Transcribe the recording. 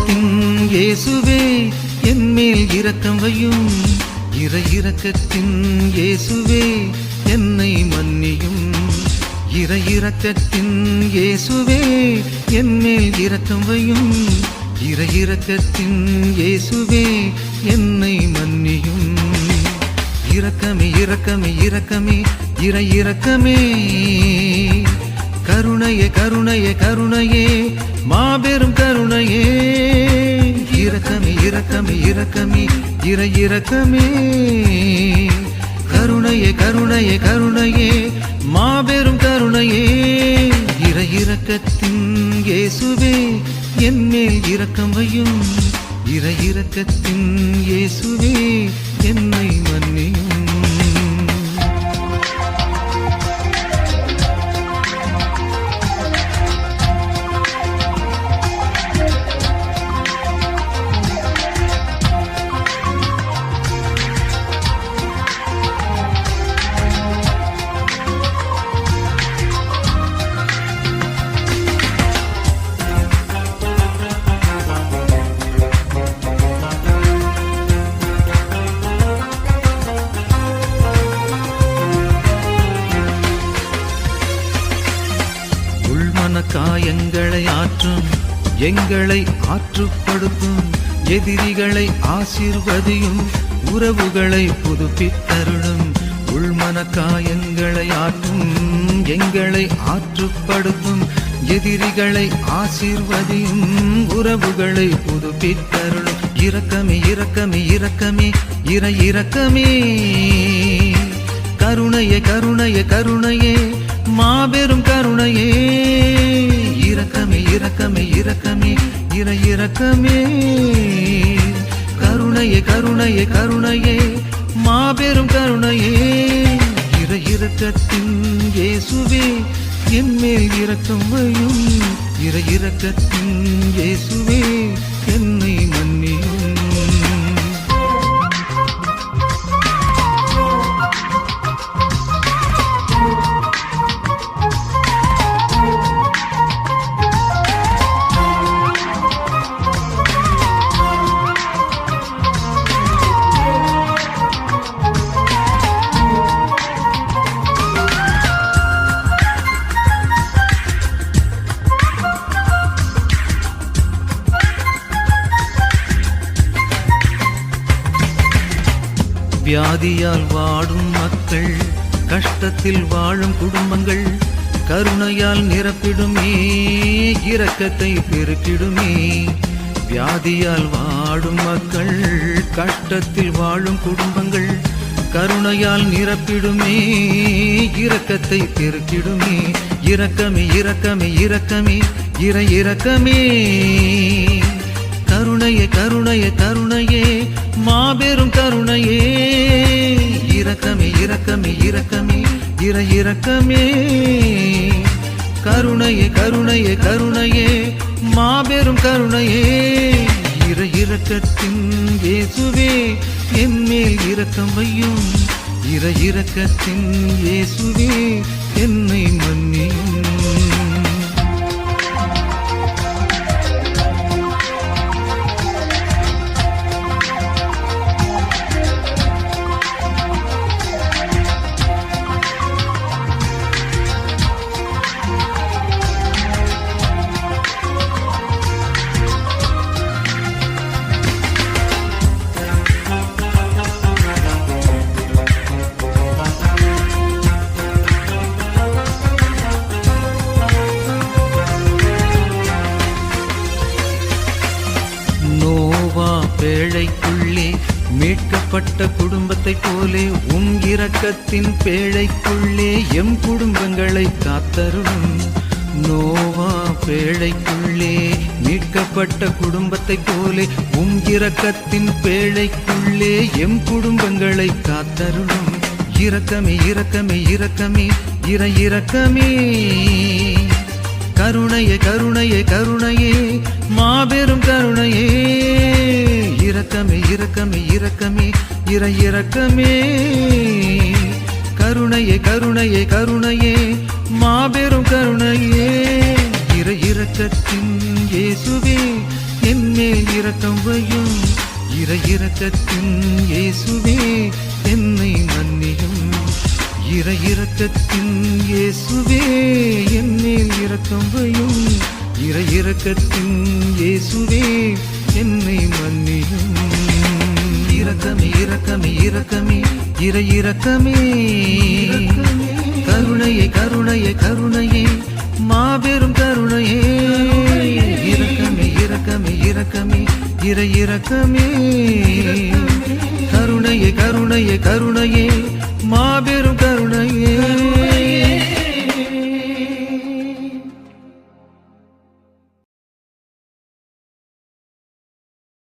இரக்கத்தின் இயேசுவே என் மேல் இரக்கம் வையும் இர இரக்கத்தின் இயேசுவே என்னை மன்னியும். இர இரக்கத்தின் இயேசுவே என் மேல் இரக்கம் வையும் இர இரக்கத்தின் இயேசுவே என்னை மன்னியும். இரக்கமே இரக்கமே இரக்கமே இர இரக்கமே. கருணையே கருணையே கருணையே மாபெரும் கருணையே. இரக்கமே இரக்கமே இரக்கமே இர இரக்கமே. கருணையே கருணையே கருணையே மாபெரும் கருணையே. இர இரக்கத்தின் இயேசுவே என் மேல் இரக்கம் வையும். இர இரக்கத்தின் இயேசுவே என்ன காயங்களை ஆற்றும் எங்களை ஆற்றுப்படுத்தும் எதிரிகளை ஆசிர்வதியும் உறவுகளை புதுப்பித்தருளும் உள்மன காயங்களை ஆற்றும் எங்களை ஆற்றுப்படுத்தும் எதிரிகளை ஆசிர்வதியும் உறவுகளை புதுப்பித்தருளும். இரக்கமே இரக்கமே இரக்கமே இர இரக்கமே. கருணையே கருணையே கருணையே. இரக்கமே இரக்கமே இரக்கமே இர இரக்கமே. கருணையே கருணையே கருணையே மாபெரும் கருணையே. இர இரக்கத்தின் இயேசுவே என்மேல் இரக்கம் வையும். இர இரக்கத்தின் இயேசுவே என்னை வியாதியால் வாடும் மக்கள் கஷ்டத்தில் வாழும் குடும்பங்கள் கருணையால் நிரப்பிடுமே இரக்கத்தை பெருக்கிடுமே. வியாதியால் வாடும் மக்கள் கஷ்டத்தில் வாழும் குடும்பங்கள் கருணையால் நிரப்பிடுமே இரக்கத்தை பெருக்கிடுமே. இரக்கமே இரக்கமே இரக்கமே இற இரக்கமே. கருணையே கருணையே கருணையே. மாபெரும் கருணையே. இரக்கமே இரக்கமே இரக்கமே இர இரக்கமே. கருணையே கருணையே கருணையே மாபெரும் கருணையே. இர இரக்கத்தின் இயேசுவே என் மேல் இரக்கம் வையும். இர இரக்கத்தின் இயேசுவே என்னை மன்னியும். குடும்பத்தைப் போலே உம் இரக்கத்தின் பேழைக்குள்ளே எம் குடும்பங்களை காத்தருளும். நோவா பேழைக்குள்ளே மீட்கப்பட்ட குடும்பத்தை போலே உம் இரக்கத்தின் பேழைக்குள்ளே எம் குடும்பங்களை காத்தருளும். இரக்கமே இரக்கமே இரக்கமே இர இரக்கமே. கருணையே கருணையே கருணையே மாபெரும் கருணையே. இரக்கமே இரக்கமே இரக்கமே இர இரக்கமே கருணையே கருணையே கருணையே மாபெரும் கருணையே. இர இரக்க இரக்கத்தின் இயேசுவே என்மேல் இரக்கம் வையும். இற இரக்கத்தின் இயேசுவே என்னை மன்னியும். இற இரக்கத்தின் இயேசுவே என்மேல் இரக்கம் வையும். இற இரக்கத்தின் இயேசுவே என்னை மன்னியும். இரக்கமே இரக்கமே இரக்கமே இற இரக்கமே. கருணையே கருணையே கருணையே மாபெரும் கருணையே. இரக்கமே இரக்கமே இரக்கமே இற இரக்கமே. கருணையே கருணையே கருணையே மாபெரும்